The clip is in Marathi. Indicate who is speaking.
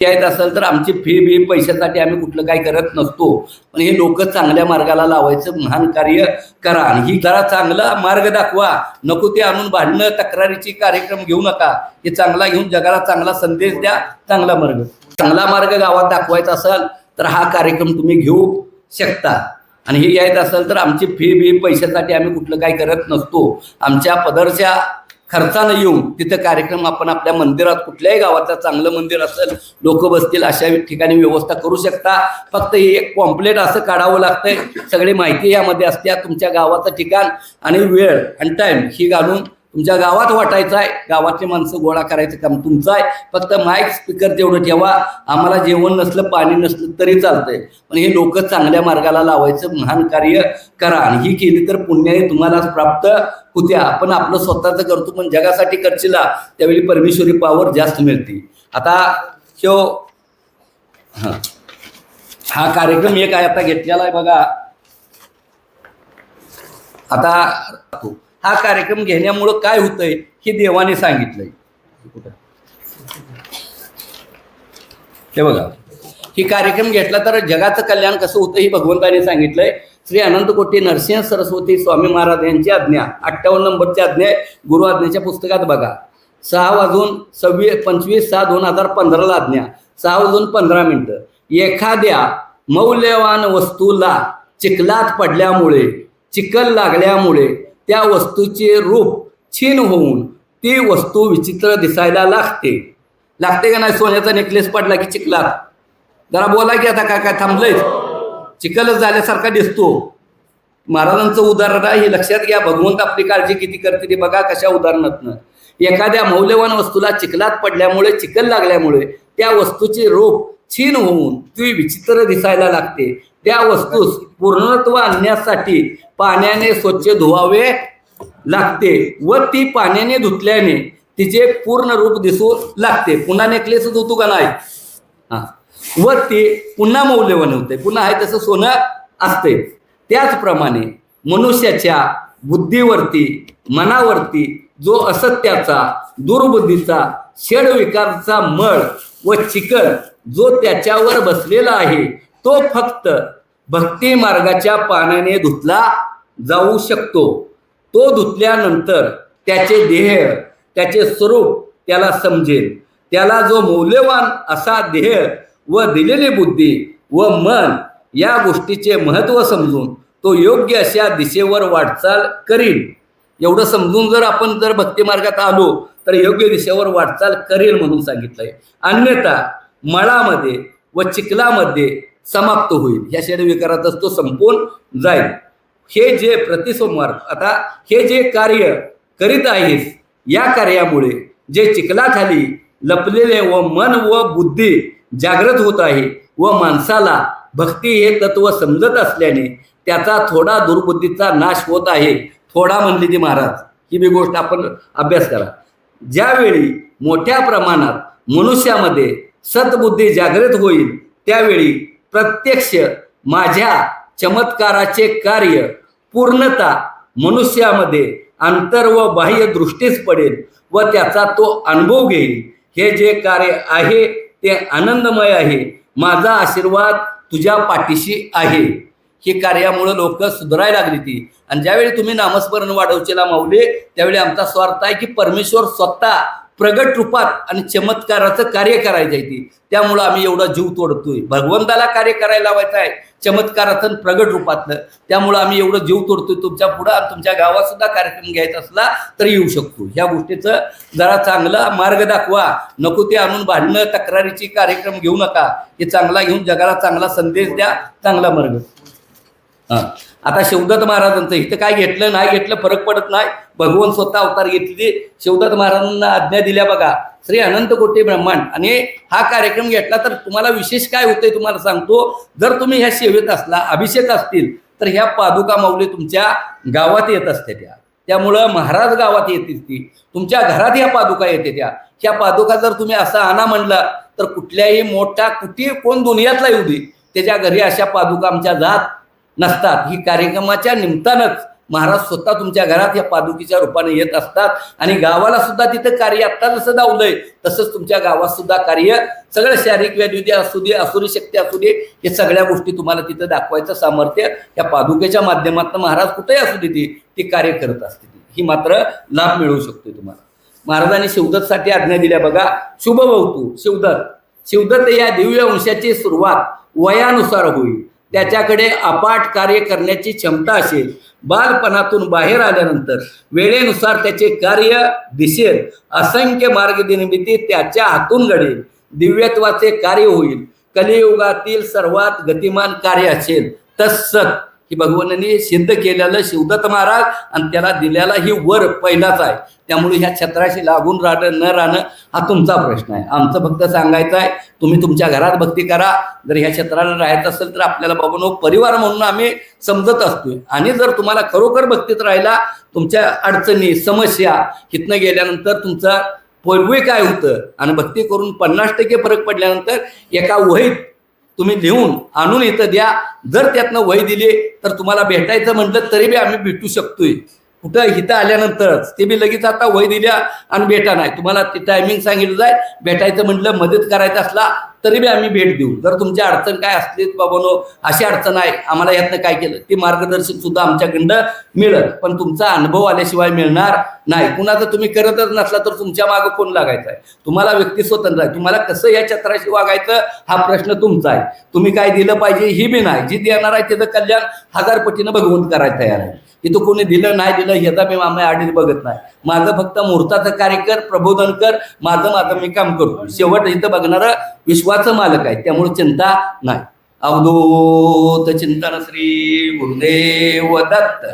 Speaker 1: येत असेल तर आमची फी बी पैशासाठी आम्ही कुठलं काही करत नसतो. पण हे लोक चांगल्या मार्गाला लावायचं महान कार्य करा. आणि ही जरा चांगला मार्ग दाखवा. नको ते आणून भांडणं तक्रारीची कार्यक्रम घेऊ नका. हे चांगला घेऊन जगाला चांगला संदेश द्या चांगला मार्ग. चांगला मार्ग गावात दाखवायचा असेल तर हा कार्यक्रम तुम्ही घेऊ शकता. आणि हे यायचं असेल तर आमची फी बी पैशासाठी आम्ही कुठलं काही करत नसतो. आमच्या पदरच्या खर्चानं येऊन तिथं कार्यक्रम आपण आपल्या मंदिरात कुठल्याही गावाचं चांगलं मंदिर असेल लोक बसतील अशा ठिकाणी व्यवस्था करू शकता. फक्त हे एक कॉम्प्लेट असं काढावं लागतंय. सगळी माहिती यामध्ये असते. तुमच्या गावाचं ठिकाण आणि वेळ आणि टाईम ही घालून तुमच्या गावात वाटायचं आहे. गावातली माणसं गोळा करायचं काम तुमचं आहे. फक्त माईक स्पीकर तेवढं ठेवा. आम्हाला जेवण नसलं पाणी नसलं तरी चालतंय. पण हे लोक चांगल्या मार्गाला लावायचं महान कार्य करा. आणि ही केली तर पुण्याही तुम्हाला प्राप्त होत्या. आपण आपलं स्वतःचं करतो पण जगासाठी करशीला त्यावेळी परमेश्वरी पावर जास्त मिळते. आता शो हां. हा कार्यक्रम एक आहे आता घेतलेला आहे बघा. आता हा कार्यक्रम घेण्यामुळं काय होतंय हे देवाने सांगितलंय. हे बघा ही कार्यक्रम घेतला तर जगाचं कल्याण कसं होतं हे भगवंताने सांगितलंय. श्री अनंतकोटी नरसिंह सरस्वती स्वामी महाराज यांची आज्ञा अठ्ठावन्न नंबरची आज्ञा गुरु आज्ञेच्या पुस्तकात बघा. सहा वाजून सव्वीस पंचवीस सहा दोन हजार पंधराला आज्ञा सहा वाजून पंधरा मिनटं. एखाद्या मौल्यवान वस्तूला चिखलात पडल्यामुळे चिखल लागल्यामुळे त्या वस्तूचे रूप छीन होऊन ती वस्तू विचित्र दिसायला लागते. लागते का नाही? सोन्याचा नेकलेस पडला की चिखलात? जरा बोला की आता काय काय थांबलंय? चिखलच झाल्यासारखा दिसतो. महाराजांचं उदाहरण आहे हे लक्षात घ्या. भगवंत आपली काळजी किती करते ते बघा कशा उदाहरणातनं. एखाद्या मौल्यवान वस्तूला चिखलात पडल्यामुळे चिखल लागल्यामुळे त्या वस्तूचे रूप छीन होऊन ती विचित्र दिसायला लागते. त्या वस्तूस पूर्णत्व आणण्यासाठी पाण्याने स्वच्छ धुवावे लागते व ती पाण्याने धुतल्याने तिचे पूर्ण रूप दिसू लागते. पुन्हा नेकलेस धुतो का नाही? हा. व ते पुन्हा मौल्यवान होते. पुन्हा आहे तसं सोनं असते. त्याचप्रमाणे मनुष्याच्या बुद्धीवरती मनावरती जो असत्याचा दुर्बुद्धीचा षडविकारचा मळ व चिकन जो त्याच्यावर बसलेला आहे तो फक्त भक्ती मार्गाच्या पाण्याने धुतला जाऊ शकतो. तो धुतल्यानंतर त्याचे देह त्याचे स्वरूप त्याला समजेल. त्याला जो मौल्यवान असा देह व दिलेली बुद्धी व मन या गोष्टीचे महत्त्व समजून तो योग्य अशा दिशेवर वाटचाल करील एवढं समजून जर आपण जर भक्ती मार्गात आलो तर योग्य दिशेवर वाटचाल करेल म्हणून सांगितलंय. अन्यथा मळामध्ये व चिखलामध्ये समाप्त होईल. ह्या षडविकारातच तो संपून जाईल. हे जे प्रतिसोमवार आता हे जे कार्य करीत आहेस या कार्यामुळे जे चिखलाखाली लपलेले व मन व बुद्धी जागृत होत आहे व माणसाला भक्ती हे तत्व समजत असल्याने त्याचा थोडा दुर्बुद्धीचा नाश होत आहे थोडा म्हणली ती महाराज. ही बी गोष्ट आपण अभ्यास करा. ज्यावेळी मोठ्या प्रमाणात मनुष्यामध्ये सद्बुद्धी जागृत होईल त्यावेळी प्रत्यक्ष माझ्या चमत्काराचे कार्य पूर्णता मनुष्यामध्ये अंतर व बाह्य दृष्टीस पडेल व त्याचा तो अनुभव घेईल. हे जे कार्य आहे ते आनंदमय आहे. माझा आशीर्वाद तुझ्या पाठीशी आहे. हे कार्यामुळे लोक सुधारायला लागली ती. आणि ज्यावेळी तुम्ही नामस्मरण वाढवचेला माऊले त्यावेळी आमचा स्वार्थ आहे की परमेश्वर स्वतः प्रगट रूपात आणि चमत्काराचं कार्य करायचं आहे ती. त्यामुळं आम्ही एवढा जीव तोडतोय. भगवंताला कार्य करायला लावायचं आहे चमत्काराचं प्रगट रूपातलं. त्यामुळं आम्ही एवढं जीव तोडतोय तुमच्या पुढं आणि तुमच्या गावात सुद्धा कार्यक्रम घ्यायचा असला तर येऊ शकतो. ह्या गोष्टीचं जरा चांगला मार्ग दाखवा. नको ते आणून भांडणं तक्रारीची कार्यक्रम घेऊ नका. हे चांगला घेऊन जगाला चांगला संदेश द्या चांगला मार्ग. आता शिवदत्त महाराजांचं इथं काय घेतलं नाही घेतलं फरक पडत नाही. भगवान स्वतः अवतार घेतली शिवदत्त महाराजांना आज्ञा दिल्या बघा. श्री अनंत कोटी ब्रह्मांड. आणि हा कार्यक्रम घेतला तर तुम्हाला विशेष काय होतंय तुम्हाला सांगतो. जर तुम्ही ह्या सेवेत असला अभिषेक असतील तर ह्या पादुका माऊली तुमच्या गावात येत असते त्या. त्यामुळं महाराज गावात येतील ती. तुमच्या घरात ह्या पादुका येते त्या. ह्या पादुका जर तुम्ही असा आणा म्हणला तर कुठल्याही मोठा कुठे कोण दुनियातला येऊ दे. त्याच्या घरी अशा पादुका आमच्या जात नसतात. ही कार्यक्रमाच्या निमित्तानंच महाराज स्वतः तुमच्या घरात या पादुकीच्या रूपाने येत असतात आणि गावाला सुद्धा तिथं कार्य आत्ता जसं दावलंय तसंच तुमच्या गावात सुद्धा कार्य सगळं शारीरिक व्याधी असू दे असुरी शक्ती असू दे हे सगळ्या गोष्टी तुम्हाला तिथं दाखवायचं सामर्थ्य या पादुकेच्या माध्यमातून महाराज कुठेही असू दे ती ती कार्य करत असते ही मात्र लाभ मिळू शकतो तुम्हाला. महाराजांनी शिवदत्तसाठी आज्ञा दिल्या बघा शुभभवतू. शिवदत्त शिवदत्त या दिव्य वंशाची सुरुवात वयानुसार होईल. त्याच्याकडे अपाट कार्य करण्याची क्षमता असेल. बालपणातून बाहेर आल्यानंतर वेळेनुसार त्याचे कार्य दिसेल. असंख्य मार्गनिर्मिती त्याच्या हातून घडेल. दिव्यत्वाचे कार्य होईल. कलियुगातील सर्वात गतिमान कार्य असेल तसत की भगवानांनी सिद्ध केलेलं शिवदत्त महाराज आणि त्याला दिलेला ही वर पहिलाच आहे. त्यामुळे ह्या छत्राशी लागून राहणं न राहणं हा तुमचा प्रश्न आहे. आमचं फक्त सांगायचं आहे तुम्ही तुमच्या घरात भक्ती करा. जर ह्या क्षेत्राला राहायचं असेल तर आपल्याला बाबांनो परिवार म्हणून आम्ही समजत असतोय. आणि जर तुम्हाला खरोखर भक्तीत राहिला तुमच्या अडचणी समस्या इथनं गेल्यानंतर तुमचा पूर्वी काय होतं? आणि भक्ती करून पन्नास टक्के फरक पडल्यानंतर एका वहीत तुम्ही लिहून आणून इथं द्या. जर त्यातनं वय दिली तर तुम्हाला भेटायचं म्हटलं तरी बी आम्ही भेटू शकतोय. कुठं इथं आल्यानंतरच. ते बी लगेच आता वय दिल्या आणि भेटा नाही. तुम्हाला ते टायमिंग सांगितलं जाय. भेटायचं म्हटलं मदत करायचं असला तरी बी आम्ही भेट देऊ. जर तुमची अडचण काय असली बाबानो अशी अडचण आहे आम्हाला यातनं काय केलं? ते मार्गदर्शन सुद्धा आमच्याकडं मिळत पण तुमचा अनुभव आल्याशिवाय मिळणार नाही. कुणाचं तुम्ही करतच नसला तर तुमच्या मागं कोण लागायचं आहे? तुम्हाला व्यक्ती स्वतंत्र आहे. तुम्हाला कसं या छत्राशी वागायचं हा प्रश्न तुमचा आहे. तुम्ही काय दिलं पाहिजे ही बी नाही. जी देणार आहे त्याचं कल्याण हजार पटीनं भगवंत करायला तयार आहे. इथं कोणी दिलं नाही दिलं ह्याचा मी आम्ही आडीत बघत नाही. माझं फक्त मुहूर्ताचं कार्य कर प्रबोधन कर माझं माझं मी काम करतो शेवट इथं बघणारा विश्वाचं मालक आहे त्यामुळे चिंता नाही. अवधूत चिंतन श्री गुरुदेव दत्त.